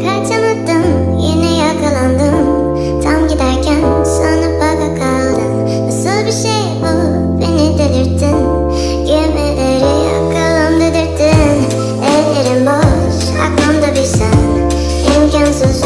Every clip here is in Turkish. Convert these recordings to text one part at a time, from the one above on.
Kaçamadım yine yakalandım. Tam giderken sana baka kaldım. Nasıl bir şey bu? Beni delirttin. Gemileri aklım dedirttin. Ellerim boş aklımda bir sen. İmkansız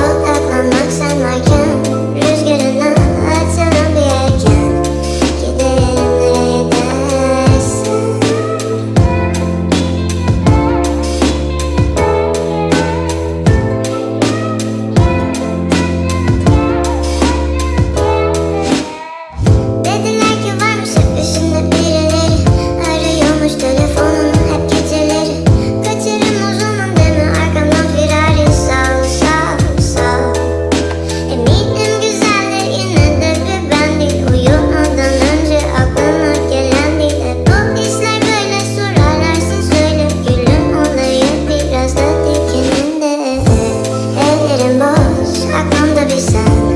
other sun.